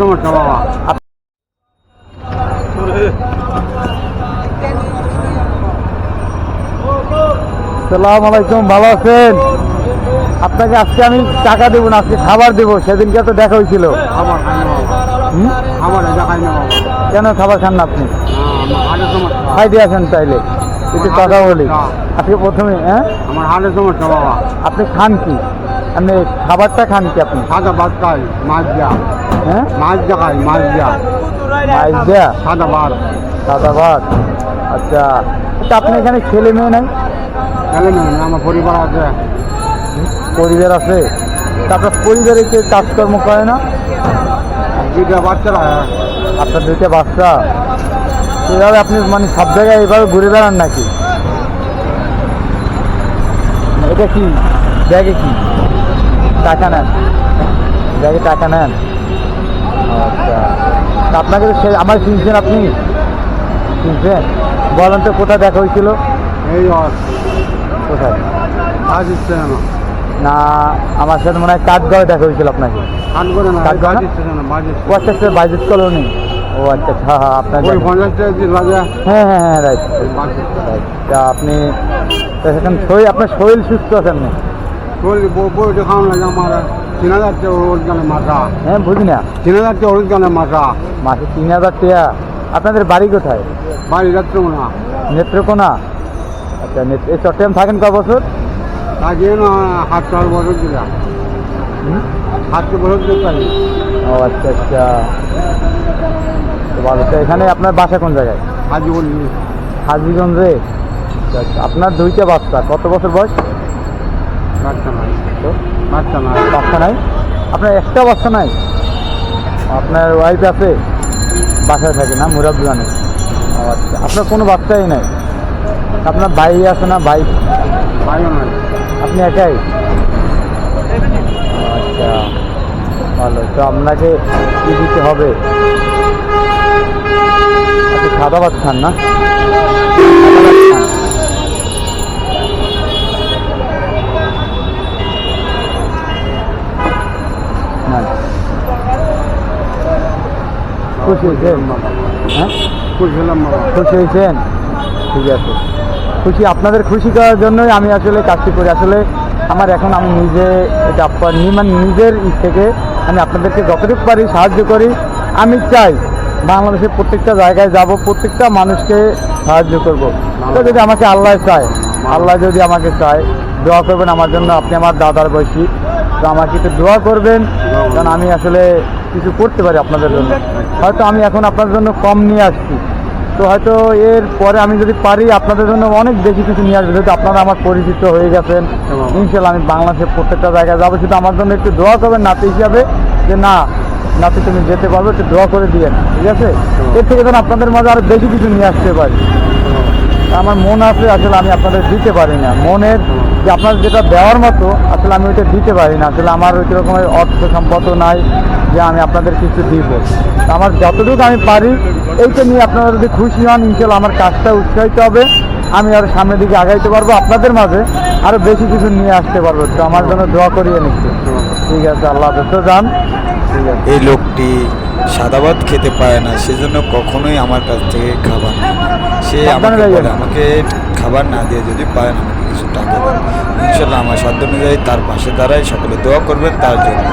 সমস্যা বাবা। সালাম আলাইকুম ভালো আছেন? আপনাকে আজকে আমি টাকা দেবো না আজকে খাবার দেবো সেদিনকে তো দেখা হয়েছিল। খাবার খাই না খাবার খাই না কেন খাবার খান না আপনি? খাই দিয়ে আসেন তাইলে। একটু কথা বলি। আজকে প্রথমে হ্যাঁ? আমার হাড়ের সমস্যা বাবা। আপনি খান কি? আপনি খাবারটা খান কি আপনি? সাদা ভাত খাই মাছ দিয়া। হ্যাঁ? মাছ দিয়া খাই মাছ দিয়া। মাইস দেয়া? সাদা ভাত। সাদা ভাত। আচ্ছা তা আপনি এখানে ছেলে মেয়ে নাই? গেলে না আমার পরিবার আছে। পরিবার আছে? আপনার পরিবারে কেউ কাজকর্ম করে না? দুইটা বাচ্চারা আপনার দুইটা বাচ্চা? এভাবে আপনি মানে সব জায়গায় এইভাবে ঘুরে বেড়ান নাকি? এটা কি? ব্যাগে কি? টাকা নেন। ব্যাগে টাকা নেন। আচ্ছা। আপনাকে তো সে আমার চিনছেন আপনি? চিনছেন? বলেন তো কোথায় দেখা হয়েছিল? এই কোথায়? কাজ দিচ্ছে না আমার সাথে মনে হয় কাঠগড়ে দেখা হয়েছিল আপনাকে। ও আচ্ছা আচ্ছা বাইজেস কলোনি? ও আচ্ছা আচ্ছা হ্যাঁ হ্যাঁ আপনার হ্যাঁ হ্যাঁ হ্যাঁ রাইট। তা আপনি সেখানে শরীর আপনার শরীর সুস্থ আছেন না বলি বই আমার তিন হাজার টাকা ওরগানে মাথা হ্যাঁ বুঝি না তিন হাজার টাকা ওরগানে মাথা মাসে তিন হাজার টাকা আপনাদের বাড়ি কোথায় বাড়ি যাচ্ছে নেত্রকোনা আচ্ছা নেত্র- এই চট্টগ্রাম থাকেন ক বছর কাজে না হাত চার বছর দিলাম বছর দিতে ও আচ্ছা আচ্ছা তো ভালো তো এখানে আপনার বাসা কোন জায়গায় হাজিগঞ্জে আচ্ছা আপনার দুইটা বাচ্চা কত বছর বয়স বাচ্চা নাই তো বাচ্চা নাই বাচ্চা নাই আপনার একটা বাচ্চা নাই। আপনার ওয়াইফ আছে বাসায় থাকে না মুরাব্বানে ও আচ্ছা আপনার কোনো বাচ্চাই নাই। আপনার ভাই আছে না ভাই? ভাইও নাই। আপনি একাই? আচ্ছা ভালো। তো আপনাকে কি দিতে হবে? আপনি সাদা ভাত খান না সাদা ভাত খান। না। খুশি হয়েছেন? হ্যাঁ? খুশ হলাম খুশি হয়েছেন? ঠিক আছে। খুশি আপনাদের খুশি করার জন্যই আমি আসলে কাজটি করি। আসলে আমার এখন আমি নিজে এটা মানে নিজের ই থেকে আমি আপনাদেরকে যতটুকু পারি সাহায্য করি। আমি চাই বাংলাদেশের প্রত্যেকটা জায়গায় যাব প্রত্যেকটা মানুষকে সাহায্য করব। তো যদি আমাকে আল্লাহ চায় আল্লাহ যদি আমাকে চায় দোয়া করবেন আমার জন্য। আপনি আমার দাদার বয়সী। তো আমাকে একটু দোয়া করবেন, কারণ আমি আসলে কিছু করতে পারি আপনাদের জন্য। হয়তো আমি এখন আপনাদের জন্য কম নিয়ে আসছি। তো হয়তো এর পরে আমি যদি পারি, আপনাদের জন্য অনেক বেশি কিছু নিয়ে আসব। যেহেতু আপনারা আমার পরিচিত হয়ে গেছেন ইনশাল্লাহ আমি বাংলাদেশের প্রত্যেকটা জায়গায় যাব। শুধু আমার জন্য একটু দোয়া করবেন নাতি হিসাবে, যে না, নাতি তুমি যেতে পারবে, একটু দোয়া করে দিয়েন ঠিক আছে? এর থেকে যেন আপনাদের মাঝে আরও বেশি কিছু নিয়ে আসতে পারি। আমার মন আসলে আসলে আমি আপনাদের দিতে পারি না। মনের যে আপনার যেটা দেওয়ার মতো, আসলে আমি ওইটা দিতে পারি না। আসলে আমার ওই রকমের অর্থ সম্পদ নাই যে আমি আপনাদের কিছু দিব। আমার যতটুকু আমি পারি, এইটা নিয়ে আপনারা যদি খুশি হন, ইনশাল্লাহ আমার কাজটা উৎসাহিত হবে। আমি আরও সামনের দিকে আগাইতে পারব আপনাদের মাঝে আরও বেশি কিছু নিয়ে আসতে পারব। তো আমার জন্য দোয়া করিয়ে নিচ্ছি। ঠিক আছে আল্লাহ হাফেজ। তো যান। এই লোকটি সাদা ভাত খেতে পারে না সেজন্য কখনোই আমার কাছ থেকে খাবার নেয় সে আমাকে বলে আমাকে খাবার না দিয়ে যদি পারেন আমাকে কিছু টাকা দেন। ইনশাল্লাহ আমার সাধ্য অনুযায়ী তার পাশে দাঁড়ায় সকলে দোয়া করবেন তার জন্য।